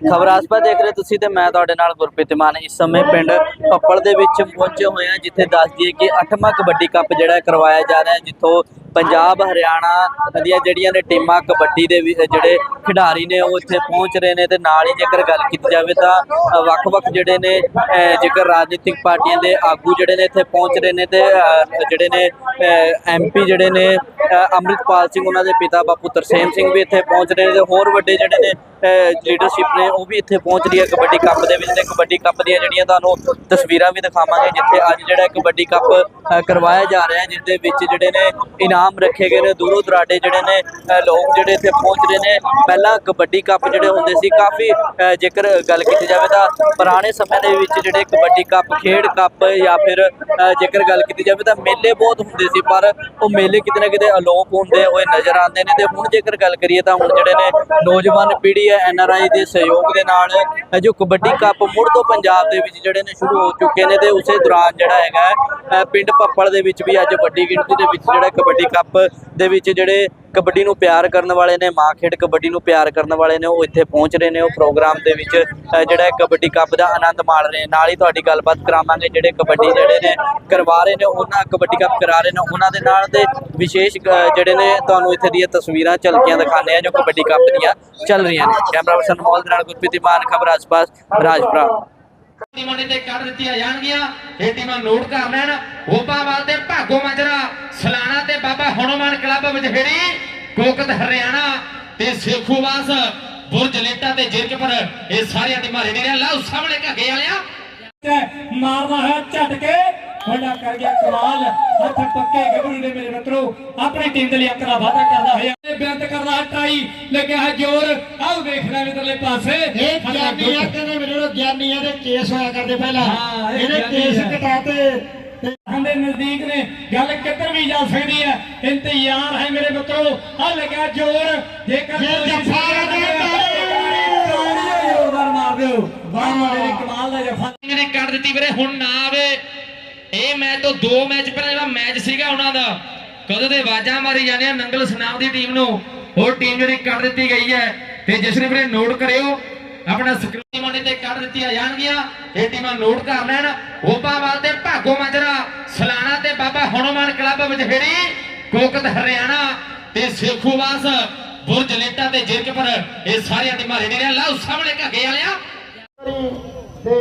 ਖਬਰ ਆਸਪਾ ਦੇਖ ਰਹੇ ਤੁਸੀਂ ਤੇ ਮੈਂ ਤੁਹਾਡੇ ਨਾਲ ਗੁਰਪ੍ਰੀਤ ਮਾਨ। ਇਸ ਸਮੇਂ ਪਿੰਡ ਪੱਪਲ ਦੇ ਵਿੱਚ ਪਹੁੰਚੇ ਹੋਏ ਹਾਂ ਜਿੱਥੇ ਦੱਸ ਦਈਏ ਕਿ 8ਵਾਂ ਕਬੱਡੀ ਕੱਪ ਜਿਹੜਾ ਕਰਵਾਇਆ ਜਾ ਰਿਹਾ ਹੈ ਜਿੱਥੋਂ ਪੰਜਾਬ ਹਰਿਆਣਾ ਦੀਆਂ ਜਿਹੜੀਆਂ ਨੇ ਟੀਮਾਂ ਕਬੱਡੀ ਦੇ ਜਿਹੜੇ ਖਿਡਾਰੀ ਨੇ ਉਹ ਇੱਥੇ ਪਹੁੰਚ ਰਹੇ ਨੇ ਤੇ ਨਾਲ ਹੀ ਜੇਕਰ ਗੱਲ ਕੀਤੀ ਜਾਵੇ ਤਾਂ ਵੱਖ-ਵੱਖ ਜਿਹੜੇ ਨੇ ਅ, ਜੇਕਰ ਰਾਜਨੀਤਿਕ ਪਾਰਟੀਆਂ ਦੇ ਆਗੂ ਜਿਹੜੇ ਨੇ ਇੱਥੇ ਪਹੁੰਚ ਰਹੇ ਨੇ ਤੇ ਜਿਹੜੇ ਨੇ ਐਮਪੀ ਜਿਹੜੇ ਨੇ ਅ, ਅੰਮ੍ਰਿਤਪਾਲ ਸਿੰਘ ਉਹਨਾਂ ਦੇ ਪਿਤਾ ਬਾਪੂ ਤਰਸੇਮ ਸਿੰਘ ਵੀ ਇੱਥੇ ਪਹੁੰਚ ਰਹੇ ਨੇ ਤੇ ਹੋਰ ਵੱਡੇ ਜਿਹੜੇ ਨੇ ਲੀਡਰਸ਼ਿਪ ਨੇ, ਉਹ ਵੀ ਇੱਥੇ ਪਹੁੰਚ ਰਹੀ ਹੈ ਕਬੱਡੀ ਕੱਪ ਦੇ ਵਿੱਚ ਤੇ ਕਬੱਡੀ ਕੱਪ ਦੀਆਂ ਜਿਹੜੀਆਂ ਤੁਹਾਨੂੰ ਤਸਵੀਰਾਂ ਵੀ ਦਿਖਾਵਾਂਗੇ, ਜਿੱਥੇ ਅੱਜ ਜਿਹੜਾ ਕਬੱਡੀ ਕੱਪ ਕਰਵਾਇਆ ਜਾ ਰਿਹਾ ਹੈ ਜਿਸ ਦੇ ਵਿੱਚ ਜਿਹੜੇ ਨੇ ਇਨਾਮ ਰੱਖੇ ਗਏ ਨੇ, ਦੂਰੋਂ ਦਰਾਡੇ ਜਿਹੜੇ ਨੇ ਲੋਕ ਜਿਹੜੇ ਇੱਥੇ ਪਹੁੰਚ ਰਹੇ ਨੇ। ਪਹਿਲਾਂ ਕਬੱਡੀ ਕੱਪ ਜਿਹੜੇ ਹੁੰਦੇ ਸੀ, ਕਾਫੀ ਜੇਕਰ ਗੱਲ ਕੀਤੀ ਜਾਵੇ ਤਾਂ ਪੁਰਾਣੇ ਸਮੇਂ ਦੇ ਵਿੱਚ ਜਿਹੜੇ ਕਬੱਡੀ ਕੱਪ, ਖੇਡ ਕੱਪ ਜਾਂ ਫਿਰ ਜੇਕਰ ਗੱਲ ਕੀਤੀ ਜਾਵੇ ਤਾਂ ਮੇਲੇ ਬਹੁਤ ਹੁੰਦੇ ਸੀ, ਪਰ ਉਹ ਮੇਲੇ ਕਿਤੇ ਨਾ ਕਿਤੇ ਅਲੋਪ ਹੁੰਦੇ ਹੋਏ ਨਜ਼ਰ ਆਉਂਦੇ ਨੇ ਤੇ ਹੁਣ ਜੇਕਰ ਗੱਲ ਕਰੀਏ ਤਾਂ ਹੁਣ ਜਿਹੜੇ ਨੇ ਨੌਜਵਾਨ ਪੀੜ੍ਹੀ ਹੈ ਐਨ ਆਰ ਆਈ ਦੇ ਸਹਿਯੋਗ ਦੇ ਨਾਲ। ਜੋ ਕਬੱਡੀ ਕੱਪ ਮੁੜ ਤੋਂ ਪੰਜਾਬ ਦੇ ਵਿੱਚ ਜਿਹੜੇ ਨੇ ਸ਼ੁਰੂ ਹੋ ਚੁੱਕੇ ਨੇ ਤੇ ਉਸੇ ਦੌਰਾਨ ਜਿਹੜਾ ਹੈਗਾ ਪਿੰਡ ਪੱਪੜ ਦੇ ਵਿੱਚ ਵੀ ਅੱਜ ਵੱਡੀ ਗਿਣਤੀ ਦੇ ਵਿੱਚ ਜਿਹੜਾ ਕਬੱਡੀ ਕੱਪ ਦੇ ਵਿੱਚ ਜਿਹੜੇ ਕਬੱਡੀ ਨੂੰ ਪਿਆਰ ਕਰਨ ਵਾਲੇ ਨੇ, ਮਾਂ ਖੇਡ ਕਬੱਡੀ ਨੂੰ ਪਿਆਰ ਕਰਨ ਵਾਲੇ ਨੇ, ਉਹ ਇੱਥੇ ਪਹੁੰਚ ਰਹੇ ਨੇ। ਉਹ ਪ੍ਰੋਗਰਾਮ ਦੇ ਵਿੱਚ ਜਿਹੜਾ ਕਬੱਡੀ ਕੱਪ ਦਾ ਆਨੰਦ ਮਾਣ ਰਹੇ ਨਾਲ ਹੀ ਤੁਹਾਡੀ ਗੱਲਬਾਤ ਕਰਾਵਾਂਗੇ, ਜਿਹੜੇ ਕਬੱਡੀ ਜਿਹੜੇ ਨੇ ਕਰਵਾ ਰਹੇ ਨੇ, ਉਹਨਾਂ ਕਬੱਡੀ ਕੱਪ ਕਰਾ ਰਹੇ ਨੇ। ਉਹਨਾਂ ਦੇ ਨਾਲ ਤੇ ਵਿਸ਼ੇਸ਼ ਜਿਹੜੇ ਨੇ ਤੁਹਾਨੂੰ ਇੱਥੇ ਦੀਆਂ ਤਸਵੀਰਾਂ, ਝਲਕੀਆਂ ਦਿਖਾਉਂਦੇ ਆ ਜੋ ਕਬੱਡੀ ਕੱਪ ਦੀਆਂ ਚੱਲ ਰਹੀਆਂ ਨੇ। ਕੈਮਰਾ ਪਰਸਨ ਮੋਲ ਦੇ ਨਾਲ ਗੁਰਪ੍ਰੀਤ ਮਾਨ ਖਬਰ ਆਸ-ਪਾਸ ਰਾਜਪੁਰਾ ਟੀਮਾਂ ਨੇ ਤੇ ਕੱਢ ਦਿੱਤੀਆਂ ਜਾਣਗੀਆਂ। ਇਹ ਟੀਮਾਂ ਨੋਟ ਕਰ ਲੈਣ। ਹੋਬਾਵਾਲ ਤੇ ਭਾਗੋ ਮਾਜਰਾ ਸਲਾਣਾ ਤੇ ਬਾਬਾ ਹਨੂਮਾਨ ਕਲੱਬ ਵਿਜਹੇੜੀ ਕੋਕਤ ਹਰਿਆਣਾ ਤੇ ਸੇਖੂਵਾਸ ਬੁਰਜ ਲੇਟਾ ਤੇ ਜਿਰਕਪੁਰ ਇਹ ਸਾਰੀਆਂ ਟੀਮਾਂ ਰੈਡੀ ਨੇ ਲਓ ਸਾਹਮਣੇ ਘੱਗੇ ਵਾਲਿਆ। ਤੇ ਮਾਰਦਾ ਹੈ ਝਟਕੇ। ਵੱਡਾ ਕਰ ਗਿਆ ਕਮਾਲ। ਹੱਥ ਪੱਕੇ ਗੱਭਰੂ ਦੇ ਮੇਰੇ ਮਿੱਤਰੋ ਆਪਣੀ ਟੀਮ ਦੇ ਲਈ ਅੰਕੜਾ ਵਾਅਦਾ ਕਰਦਾ ਹੋਇਆ। ਇਹ ਬੇਨਤ ਕਰਦਾ ਹੈ ਟਾਈ ਲੱਗਿਆ ਹੈ ਜ਼ੋਰ। ਆਓ ਦੇਖ ਲੈ ਇਧਰਲੇ ਪਾਸੇ। ਇਹ ਗਿਆਨੀ ਆ ਕਹਿੰਦੇ ਮੇਰੇ ਨਾਲ ਗਿਆਨੀਆਂ ਦੇ ਕੇਸ ਹੋਇਆ ਕਰਦੇ ਪਹਿਲਾਂ। ਇਹਨੇ ਕੇਸ। ਕਟਾਤੇ ਦੇ ਨਜ਼ਦੀਕ ਨੇ। ਗੱਲ ਕਿੱਧਰ ਵੀ ਜਾ ਸਕਦੀ ਹੈ? ਇੰਤਜ਼ਾਰ ਹੈ ਮੇਰੇ ਮਿੱਤਰੋ। ਆ ਲੱਗਿਆ ਜ਼ੋਰ। ਜੇਕਰ ਜੱਫਾ ਮਾਰ। ਦਿਓ। ਵਾਹ ਮੇਰੇ ਕਮਾਲ ਦਾ ਜੱਫਾ। ਨੇ ਕੱਢ ਦਿੱਤੀ ਵੀਰੇ ਹੁਣ ਨਾ ਆਵੇ। ਇਹ ਮੈਚ ਤੋਂ ਦੋ ਮੈਚ ਪਹਿਲਾਂ ਜਿਹੜਾ ਮੈਚ ਸੀਗਾ ਉਹਨਾਂ ਦਾ, ਕਦੋਂ ਦੇ ਆਵਾਜ਼ਾਂ ਮਾਰੀ ਜਾਂਦੀਆਂ ਨੰਗਲ ਸੁਨਾਮ ਦੀ ਟੀਮ ਨੂੰ, ਉਹ ਟੀਮ ਜਿਹੜੀ ਕੱਢ ਦਿੱਤੀ ਗਈ ਹੈ, ਤੇ ਜਿਸ ਨੇ ਵੀਰੇ ਨੋਟ ਕਰਿਓ, ਆਪਣਾ ਸਕਰੀਨ ਮੋਨੀ ਤੇ ਕੱਢ ਦਿੱਤੀਆਂ ਜਾਣਗੀਆਂ, ਇਹ ਟੀਮਾਂ ਨੋਟ ਕਰ ਲੈਣ ਹੋਬਾਵਾਲ ਤੇ ਭਾਗੋ ਮਾਜਰਾ ਸਲਾਣਾ ਤੇ ਬਾਬਾ ਹਨੂਮਾਨ ਕਲੱਬ ਵਿਜਹੇੜੀ ਕੋਕਤ ਹਰਿਆਣਾ ਤੇ ਸੇਖੂਵਾਸ ਬੁਰਜ ਲੇਟਾ ਤੇ ਜੇਰਕਪੁਰ ਇਹ ਸਾਰੀਆਂ ਟੀਮਾਂ ਰੈਡੀ ਨੇ ਸਾਹਮਣੇ ਘੱਗੇ ਵਾਲਿਆ। ਤੇ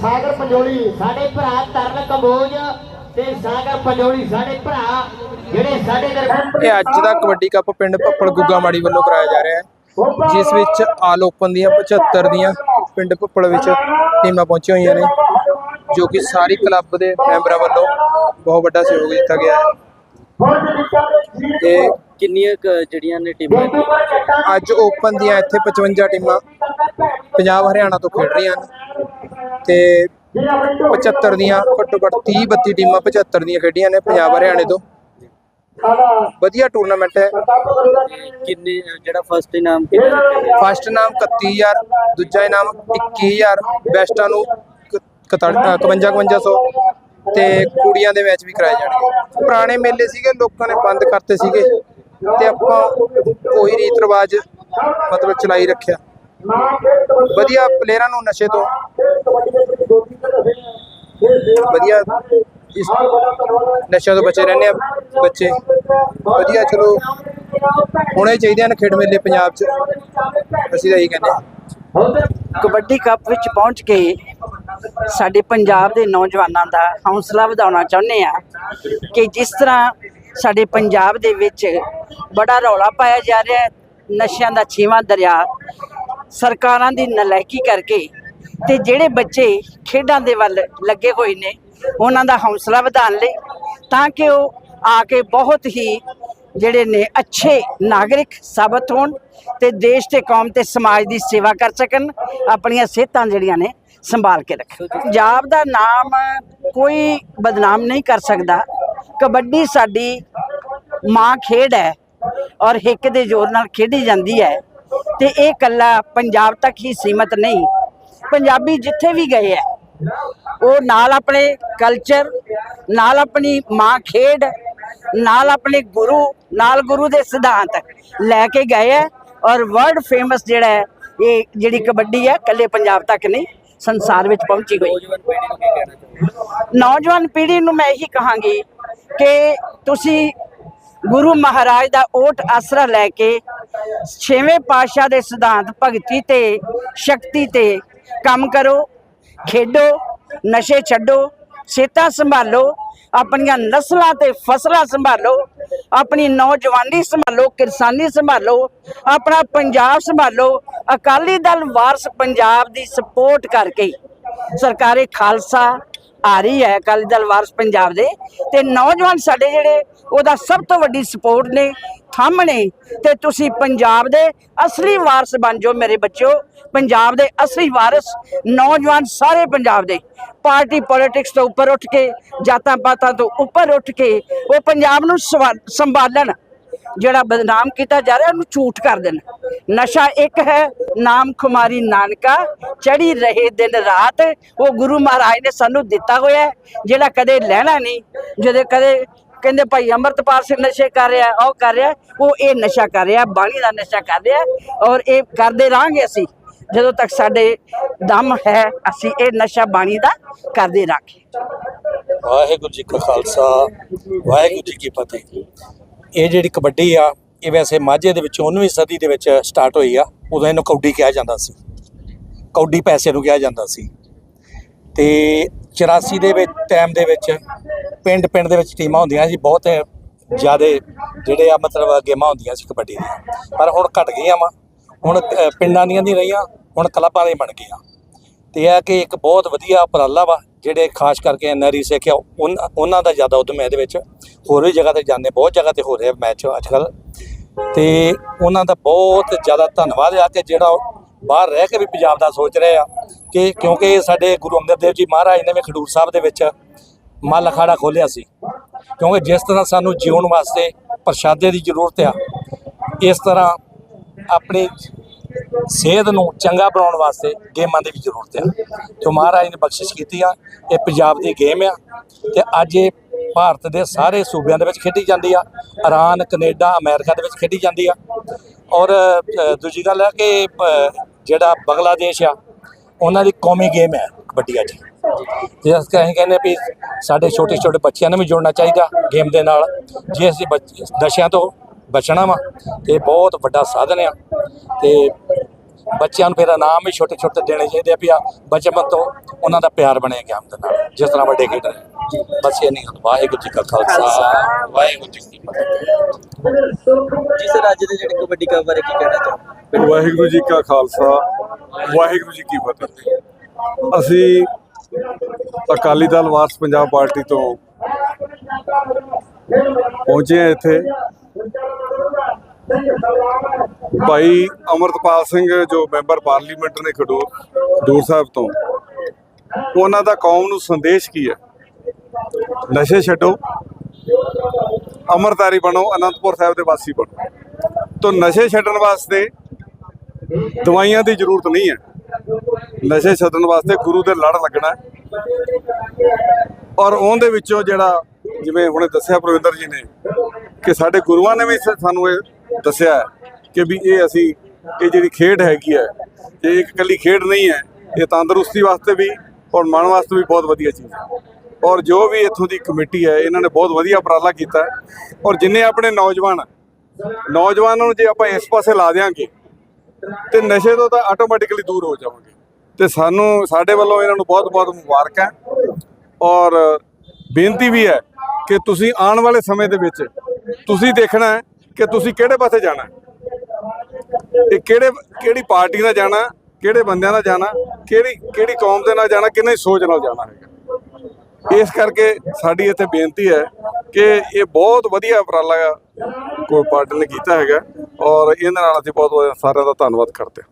ਸਾਗਰ ਪੰਜੋਲੀ, ਸਾਡੇ ਭਰਾ ਤਰਨ ਕੰਬੋਜ ਤੇ ਸਾਗਰ ਪੰਜੋਲੀ, ਸਾਡੇ ਭਰਾ ਜਿਹੜੇ ਸਾਡੇ ਦਰਬਾਰ ਇਹ ਅੱਜ ਦਾ ਕਬੱਡੀ ਕੱਪ ਪਿੰਡ ਭੱਪੜ ਗੁੱਗਾਮਾੜੀ ਵੱਲੋਂ ਕਰਾਇਆ ਜਾ ਰਿਹਾ ਹੈ। ਜਿਸ ਵਿੱਚ ਆਲ ਓਪਨ ਦੀਆਂ 75 ਦੀਆਂ ਪਿੰਡ ਭੱਪੜ ਵਿੱਚ ਟੀਮਾਂ ਪਹੁੰਚੀਆਂ ਹੋਈਆਂ ਨੇ, ਜੋ ਕਿ ਸਾਰੀ ਕਲੱਬ ਦੇ ਮੈਂਬਰਾਂ ਵੱਲੋਂ ਬਹੁਤ ਵੱਡਾ ਸਹਿਯੋਗ ਦਿੱਤਾ ਗਿਆ ਹੈ। ਤੇ ਕਿੰਨੀਆਂ ਜਿਹੜੀਆਂ ਨੇ ਟੀਮਾਂ ਅੱਜ ਓਪਨ ਦੀਆਂ ਇੱਥੇ 55 ਟੀਮਾਂ ਪੰਜਾਬ ਹਰਿਆਣਾ ਤੋਂ ਖੇਡ ਰਹੀਆਂ ਹਨ ਤੇ 75 ਦੀਆਂ ਘੱਟੋ ਘੱਟ 30 32 ਟੀਮਾਂ 75 ਦੀਆਂ ਖੇਡੀਆਂ ਨੇ ਪੰਜਾਬ ਹਰਿਆਣੇ ਤੋਂ। ਵਧੀਆ ਟੂਰਨਾਮੈਂਟ ਹੈ। ਕਿੰਨੇ ਜਿਹੜਾ ਫਸਟ ਇਨਾਮ? ਫਸਟ ਇਨਾਮ 31000 ਦੂਜਾ ਇਨਾਮ 21000 ਬੈਸਟਾਂ ਨੂੰ 51 5500 ਤੇ ਕੁੜੀਆਂ ਦੇ ਮੈਚ ਵੀ ਕਰਾਏ ਜਾਣਗੇ। ਪੁਰਾਣੇ ਮੇਲੇ ਸੀਗੇ ਲੋਕਾਂ ਨੇ ਬੰਦ ਕਰਤੇ ਸੀਗੇ। ਤੇ ਆਪਾਂ ਉਹੀ ਰੀਤ ਰਿਵਾਜ ਮਤਲਬ ਚਲਾਈ ਰੱਖਿਆ। ਵਧੀਆ ਪਲੇਅਰਾਂ ਨੂੰ ਨਸ਼ੇ ਤੋਂ। ਵਧੀਆ। ਇਸ ਨਸ਼ਿਆਂ ਤੋਂ ਬਚੇ ਰਹਿੰਦੇ ਆ ਬੱਚੇ। ਵਧੀਆ, ਚਲੋ। ਹੋਣੇ ਚਾਹੀਦੇ ਹਨ ਖੇਡ ਮੇਲੇ ਪੰਜਾਬ 'ਚ। ਅਸੀਂ ਤਾਂ ਇਹੀ ਕਹਿੰਦੇ ਹਾਂ। ਕਬੱਡੀ ਕੱਪ ਵਿੱਚ ਪਹੁੰਚ ਕੇ ਸਾਡੇ ਪੰਜਾਬ ਦੇ ਨੌਜਵਾਨਾਂ ਦਾ ਹੌਸਲਾ ਵਧਾਉਣਾ ਚਾਹੁੰਦੇ ਆ ਕਿ ਜਿਸ ਤਰ੍ਹਾਂ ਸਾਡੇ ਪੰਜਾਬ ਦੇ ਵਿੱਚ ਬੜਾ ਰੌਲਾ ਪਾਇਆ ਜਾ ਰਿਹਾ ਹੈ, ਨਸ਼ਿਆਂ ਦਾ ਛੇਵਾਂ ਦਰਿਆ, ਸਰਕਾਰਾਂ ਦੀ ਨਲਾਇਕੀ ਕਰਕੇ ਤੇ ਜਿਹੜੇ ਬੱਚੇ ਖੇਡਾਂ ਦੇ ਵੱਲ ਲੱਗੇ ਹੋਏ ਨੇ, ਉਹਨਾਂ ਦਾ ਹੌਸਲਾ ਵਧਾਉਣ ਲਈ ਤਾਂ ਕਿ ਉਹ ਆ ਕੇ ਬਹੁਤ ਹੀ ਜਿਹੜੇ ਨੇ ਅੱਛੇ ਨਾਗਰਿਕ ਸਾਬਤ ਹੋਣ ਤੇ ਦੇਸ਼ ਤੇ ਕੌਮ ਤੇ ਸਮਾਜ ਦੀ ਸੇਵਾ ਕਰ ਸਕਣ, ਆਪਣੀਆਂ ਸਿਹਤਾਂ ਜਿਹੜੀਆਂ ਨੇ ਸੰਭਾਲ ਕੇ ਰੱਖਣ। ਪੰਜਾਬ ਦਾ ਨਾਮ ਕੋਈ ਬਦਨਾਮ ਨਹੀਂ ਕਰ ਸਕਦਾ। ਕਬੱਡੀ ਸਾਡੀ ਮਾਂ ਖੇਡ ਹੈ ਔਰ ਹਿੱਕ ਦੇ ਜ਼ੋਰ ਨਾਲ ਖੇਡੀ ਜਾਂਦੀ ਹੈ ਤੇ ਇਹ ਕੱਲਾ ਪੰਜਾਬ ਤੱਕ ਹੀ ਸੀਮਤ ਨਹੀਂ ਪੰਜਾਬੀ ਜਿੱਥੇ ਵੀ ਗਏ ਹੈ ਉਹ ਨਾਲ ਆਪਣੇ ਕਲਚਰ ਨਾਲ ਆਪਣੀ ਮਾਂ ਖੇਡ, ਨਾਲ ਆਪਣੇ ਗੁਰੂ, ਨਾਲ ਗੁਰੂ ਦੇ ਸਿਧਾਂਤ ਲੈ ਕੇ ਗਏ ਹੈ ਔਰ ਵਰਲਡ ਫੇਮਸ ਜਿਹੜਾ ਹੈ, ਇਹ ਜਿਹੜੀ ਕਬੱਡੀ ਹੈ, ਇਕੱਲੇ ਪੰਜਾਬ ਤੱਕ ਨਹੀਂ, ਸੰਸਾਰ ਵਿੱਚ ਪਹੁੰਚੀ ਹੋਈ ਨੌਜਵਾਨ ਪੀੜ੍ਹੀ ਨੂੰ ਨੌਜਵਾਨ ਪੀੜ੍ਹੀ ਨੂੰ ਮੈਂ ਇਹੀ ਕਹਾਂਗੀ ਕਿ ਤੁਸੀਂ ਗੁਰੂ ਮਹਾਰਾਜ ਦਾ ਓਟ ਆਸਰਾ ਲੈ ਕੇ ਛੇਵੇਂ ਪਾਤਸ਼ਾਹ ਦੇ ਸਿਧਾਂਤ, ਭਗਤੀ ਤੇ, ਸ਼ਕਤੀ ਤੇ ਕੰਮ ਕਰੋ, ਖੇਡੋ, ਨਸ਼ੇ ਛੱਡੋ, ਸਿਹਤਾਂ ਸੰਭਾਲੋ, ਆਪਣੀਆਂ ਨਸਲਾਂ ਤੇ ਫਸਲਾਂ ਸੰਭਾਲੋ, ਆਪਣੀ ਨੌਜਵਾਨੀ ਸੰਭਾਲੋ, ਕਿਸਾਨੀ ਸੰਭਾਲੋ, ਆਪਣਾ ਪੰਜਾਬ ਸੰਭਾਲੋ, ਅਕਾਲੀ ਦਲ ਵਾਰਸ ਪੰਜਾਬ ਦੀ ਸਪੋਰਟ ਕਰਕੇ। ਸਰਕਾਰੇ ਖਾਲਸਾ ਆ ਰਹੀ ਹੈ ਅਕਾਲੀ ਦਲ ਵਾਰਸ ਪੰਜਾਬ ਦੇ ਤੇ ਨੌਜਵਾਨ ਸਾਡੇ ਜਿਹੜੇ ਉਹਦਾ ਸਭ ਤੋਂ ਵੱਡੀ ਸਪੋਰਟ ਨੇ, ਥੰਮ ਨੇ ਤੇ ਤੁਸੀਂ ਪੰਜਾਬ ਦੇ ਅਸਲੀ ਵਾਰਸ ਬਣ ਜਾਓ ਮੇਰੇ ਬੱਚਿਓ, ਪੰਜਾਬ ਦੇ ਅਸਲੀ ਵਾਰਸ ਨੌਜਵਾਨ ਸਾਰੇ ਪੰਜਾਬ ਦੇ, ਪਾਰਟੀ ਪੋਲਿਟਿਕਸ ਤੋਂ ਉੱਪਰ ਉੱਠ ਕੇ ਜਾਤਾਂ ਪਾਤਾਂ ਤੋਂ ਉੱਪਰ ਉੱਠ ਕੇ, ਉਹ ਪੰਜਾਬ ਨੂੰ ਸਵਾ- ਸੰਭਾਲਣ ਜਿਹੜਾ ਬਦਨਾਮ ਕੀਤਾ ਜਾ ਰਿਹਾ, ਉਹਨੂੰ ਝੂਠ ਕਰ ਦੇਣ। ਨਸ਼ਾ ਇੱਕ ਹੈ, ਨਾਮ ਖੁਮਾਰੀ ਨਾਨਕਾ। ਚੜੀ ਰਹੇ ਦਿਨ ਰਾਤ, ਉਹ ਗੁਰੂ ਮਹਾਰਾਜ ਨੇ ਸਾਨੂੰ ਦਿੱਤਾ ਹੋਇਆ ਜਿਹੜਾ ਕਦੇ ਲੈਣਾ ਨਹੀਂ। ਜਦੋਂ ਕਦੇ ਕਹਿੰਦੇ ਭਾਈ ਅੰਮ੍ਰਿਤਪਾਲ ਸਿੰਘ ਨਸ਼ੇ ਕਰ ਰਿਹਾ, ਉਹ ਕਰ ਰਿਹਾ, ਉਹ ਇਹ ਨਸ਼ਾ ਕਰ ਰਿਹਾ, ਬਾਣੀ ਦਾ ਨਸ਼ਾ ਕਰ ਰਿਹਾ, ਔਰ ਇਹ ਕਰਦੇ ਰਹਾਂਗੇ ਅਸੀਂ। ਜਦੋਂ ਤੱਕ ਸਾਡੇ ਦਮ ਹੈ, ਅਸੀਂ ਇਹ ਨਸ਼ਾ ਬਾਣੀ ਦਾ ਕਰਦੇ ਰਹਾਂਗੇ ਵਾਹਿਗੁਰੂ ਜੀ ਕਾ ਖਾਲਸਾ, ਵਾਹਿਗੁਰੂ ਜੀ ਕੀ ਫਤਿਹ। ਇਹ ਜਿਹੜੀ ਕਬੱਡੀ ਆ, ਇਹ ਵੈਸੇ ਮਾਝੇ ਦੇ ਵਿੱਚ 19ਵੀਂ ਸਦੀ ਦੇ ਵਿੱਚ ਸਟਾਰਟ ਹੋਈ ਆ, ਉਦੋਂ ਇਹਨੂੰ ਕੌਡੀ ਕਿਹਾ ਜਾਂਦਾ ਸੀ। ਕੌਡੀ ਪੈਸੇ ਨੂੰ ਕਿਹਾ ਜਾਂਦਾ ਸੀ। ਤੇ 84 ਦੇ ਵਿੱਚ ਟਾਈਮ ਦੇ ਵਿੱਚ ਪਿੰਡ ਪਿੰਡ ਦੇ ਵਿੱਚ ਟੀਮਾਂ ਹੁੰਦੀਆਂ ਸੀ, ਬਹੁਤ ਜ਼ਿਆਦਾ ਜਿਹੜੇ ਆ ਮਤਲਬ ਗੇਮਾਂ ਹੁੰਦੀਆਂ ਸੀ ਕਬੱਡੀ ਦੀਆਂ। ਪਰ ਹੁਣ ਘਟ ਗਈਆਂ ਵਾ। ਹੁਣ ਪਿੰਡਾਂ ਦੀਆਂ ਨਹੀਂ ਰਹੀਆਂ, ਹੁਣ ਕਲੱਬਾਂ ਦੇ ਬਣ ਗਈਆਂ। ਤੇ ਇਹ ਆ ਕਿ ਇੱਕ ਬਹੁਤ ਵਧੀਆ ਉਪਰਾਲਾ ਵਾ ਜਿਹੜੇ ਖਾਸ ਕਰਕੇ ਐਨਆਰਈ ਸਿੱਖ ਆ ਉਹਨਾਂ ਦਾ ਜ਼ਿਆਦਾ ਉਦਮ ਹੈ ਇਹਦੇ ਵਿੱਚ। ਹੋਰ ਵੀ ਜਗ੍ਹਾ ਤੇ ਜਾਂਦੇ, ਬਹੁਤ ਜਗ੍ਹਾ ਤੇ ਹੋ ਰਿਹਾ ਮੈਚ ਅੱਜ ਕੱਲ ਤੇ ਉਹਨਾਂ ਦਾ ਬਹੁਤ ਜ਼ਿਆਦਾ ਧੰਨਵਾਦ ਆ ਕਿ ਜਿਹੜਾ ਉਹ ਬਾਹਰ ਰਹਿ ਕੇ ਵੀ ਪੰਜਾਬ ਦਾ ਸੋਚ ਰਹੇ ਆ ਕਿ ਕਿਉਂਕਿ ਸਾਡੇ ਗੁਰੂ ਅੰਗਦ ਦੇਵ ਜੀ ਮਹਾਰਾਜ ਨੇ ਵੀ ਖਡੂਰ ਸਾਹਿਬ ਦੇ ਵਿੱਚ ਮੱਲ ਅਖਾੜਾ ਖੋਲਿਆ ਸੀ। ਕਿਉਂਕਿ ਜਿਸ ਤਰ੍ਹਾਂ ਸਾਨੂੰ ਜਿਉਣ ਵਾਸਤੇ ਪ੍ਰਸ਼ਾਦੇ ਦੀ ਜ਼ਰੂਰਤ ਆ, ਇਸ ਤਰ੍ਹਾਂ ਆਪਣੀ ਸਿਹਤ ਨੂੰ ਚੰਗਾ ਬਣਾਉਣ ਵਾਸਤੇ ਗੇਮਾਂ ਦੀ ਵੀ ਜ਼ਰੂਰਤ ਆ। ਜੋ ਮਹਾਰਾਜ ਨੇ ਬਖਸ਼ਿਸ਼ ਕੀਤੀ ਆ, ਇਹ ਪੰਜਾਬ ਦੀ ਗੇਮ ਆ ਤੇ ਅੱਜ ਇਹ ਭਾਰਤ ਦੇ ਸਾਰੇ ਸੂਬਿਆਂ ਦੇ ਵਿੱਚ ਖੇਡੀ ਜਾਂਦੀ ਆ। ਇਰਾਨ ਕੈਨੇਡਾ, ਅਮਰੀਕਾ ਦੇ ਵਿੱਚ ਖੇਡੀ ਜਾਂਦੀ ਆ। ਔਰ ਦੂਜੀ ਗੱਲ ਹੈ ਕਿ ਜਿਹੜਾ ਬੰਗਲਾਦੇਸ਼ ਆ, ਉਹਨਾਂ ਦੀ ਕੌਮੀ ਗੇਮ ਹੈ ਕਬੱਡੀ ਅੱਜ। ਜਿਸ ਕਰਕੇ ਅਸੀਂ ਕਹਿੰਦੇ ਵੀ ਸਾਡੇ ਛੋਟੇ ਛੋਟੇ ਬੱਚਿਆਂ ਨੂੰ ਵੀ ਜੋੜਨਾ ਚਾਹੀਦਾ ਗੇਮ ਦੇ ਨਾਲ, ਜੇ ਅਸੀਂ ਬੱਚ- ਨਸ਼ਿਆਂ ਤੋਂ ਬਚਣਾ ਵਾ, ਤੇ ਬਹੁਤ ਵੱਡਾ ਸਾਧਨ ਆ। ਤੇ ਬੱਚਿਆਂ ਨੂੰ ਫਿਰ ਇਨਾਮ ਵੀ ਛੋਟੇ ਛੋਟੇ ਦੇਣੇ ਚਾਹੀਦੇ ਆ ਵੀ ਆ ਬਚਪਨ ਤੋਂ ਉਹਨਾਂ ਦਾ ਪਿਆਰ ਬਣੇ ਗੇਮ ਦੇ ਨਾਲ ਜਿਸ ਤਰ੍ਹਾਂ ਵੱਡੇ ਖੇਡ ਰਹੇ ਬਸ ਇਹ ਨਹੀਂ ਵਾਹਿਗੁਰੂ ਜੀ ਕਾ ਖਾਲਸਾ ਵਾਹਿਗੁਰੂ ਜੀ ਕੀ ਫਤਿਹ। ਜਿਸ ਰਾਜ ਦੇ ਜਿਹੜੇ ਕਬੱਡੀ ਕੱਪ ਬਾਰੇ ਕੀ ਕਹਿਣਾ ਚਾਹੋਗੇ? ਵਾਹਿਗੁਰੂ ਜੀ ਕਾ ਖਾਲਸਾ ਵਾਹਿਗੁਰੂ ਜੀ ਕੀ ਫਤਿਹ। ਅਸੀਂ ਅਕਾਲੀ ਦਲ ਵਾਰਸ ਪੰਜਾਬ ਪਾਰਟੀ ਤੋਂ ਪਹੁੰਚੇ ਇੱਥੇ। ਭਾਈ ਅਮਰਤਪਾਲ ਸਿੰਘ ਜੋ ਮੈਂਬਰ ਪਾਰਲੀਮੈਂਟ ਨੇ ਖਡੂਰ ਖਡੂਰ ਸਾਹਿਬ ਤੋਂ, ਉਹਨਾਂ ਦਾ ਕੌਮ ਨੂੰ ਸੰਦੇਸ਼ ਕੀ ਹੈ? ਨਸ਼ੇ ਛੱਡੋ ਅਮਰਤਾਰੀ ਬਣੋ, ਅਨੰਦਪੁਰ ਸਾਹਿਬ ਦੇ ਵਾਸੀ ਬਣੋ। ਤੋਂ ਨਸ਼ੇ ਛੱਡਣ ਵਾਸਤੇ ਦਵਾਈਆਂ ਦੀ ਜ਼ਰੂਰਤ ਨਹੀਂ ਹੈ। ਨਸ਼ੇ ਛੱਡਣ ਵਾਸਤੇ ਗੁਰੂ ਦੇ ਲੜ ਲੱਗਣਾ ਔਰ ਉਹਦੇ ਵਿੱਚੋਂ ਜਿਹੜਾ, ਜਿਵੇਂ ਹੁਣੇ ਦੱਸਿਆ ਪ੍ਰਵਿੰਦਰ ਜੀ ਨੇ, ਕਿ ਸਾਡੇ ਗੁਰੂਆਂ ਨੇ ਵੀ ਸਾਨੂੰ ਇਹ ਦੱਸਿਆ ਕਿ ਵੀ ਇਹ ਅਸੀਂ, ਇਹ ਜਿਹੜੀ ਖੇਡ ਹੈਗੀ ਹੈ, ਇਹ ਇੱਕ ਇਕੱਲੀ ਖੇਡ ਨਹੀਂ ਹੈ, ਇਹ ਤੰਦਰੁਸਤੀ ਵਾਸਤੇ ਵੀ ਔਰ ਮਨ ਵਾਸਤੇ ਵੀ ਬਹੁਤ ਵਧੀਆ ਚੀਜ਼ ਹੈ। ਔਰ ਜੋ ਵੀ ਇੱਥੋਂ ਦੀ ਕਮੇਟੀ ਹੈ, ਇਹਨਾਂ ਨੇ ਬਹੁਤ ਵਧੀਆ ਉਪਰਾਲਾ ਕੀਤਾ ਔਰ ਜਿੰਨੇ ਆਪਣੇ ਨੌਜਵਾਨ, ਨੌਜਵਾਨਾਂ ਨੂੰ ਜੇ ਆਪਾਂ ਇਸ ਪਾਸੇ ਲਾ ਦਿਆਂਗੇ, ਤੇ ਨਸ਼ੇ ਤੋਂ ਤਾਂ ਆਟੋਮੈਟਿਕਲੀ ਦੂਰ ਹੋ ਜਾਵਾਂਗੇ। ਤੇ ਸਾਨੂੰ, ਸਾਡੇ ਵੱਲੋਂ ਇਹਨਾਂ ਨੂੰ ਬਹੁਤ-ਬਹੁਤ ਮੁਬਾਰਕਾਂ ਔਰ ਬੇਨਤੀ ਵੀ ਹੈ ਕਿ ਤੁਸੀਂ ਆਉਣ ਵਾਲੇ ਸਮੇਂ ਦੇ ਵਿੱਚ ਤੁਸੀਂ ਦੇਖਣਾ ਹੈ ਕਿ ਤੁਸੀਂ ਕਿਹੜੇ ਪਾਸੇ ਜਾਣਾ ਹੈ। ਇਹ ਕਿਹੜੇ, ਕਿਹੜੀ ਪਾਰਟੀ ਨਾਲ ਜਾਣਾ, ਕਿਹੜੇ ਬੰਦਿਆਂ ਨਾਲ ਜਾਣਾ, ਕਿਹੜੀ ਕਿਹੜੀ ਕੌਮ ਦੇ ਨਾਲ ਜਾਣਾ, ਕਿੰਨੇ ਸੋਚ ਨਾਲ ਜਾਣਾ ਹੈਗਾ। ਇਸ ਕਰਕੇ ਸਾਡੀ ਇੱਥੇ ਬੇਨਤੀ ਹੈ ਕਿ ਇਹ ਬਹੁਤ ਵਧੀਆ ਉਪਰਾਲਾ ਕੋਈ ਪਾਰਟੀ ਨੇ ਕੀਤਾ ਹੈਗਾ ਔਰ ਇਹਦੇ ਨਾਲ ਅਸੀਂ ਬਹੁਤ ਬਹੁਤ ਸਾਰਿਆਂ ਦਾ ਧੰਨਵਾਦ ਕਰਦੇ ਹਾਂ।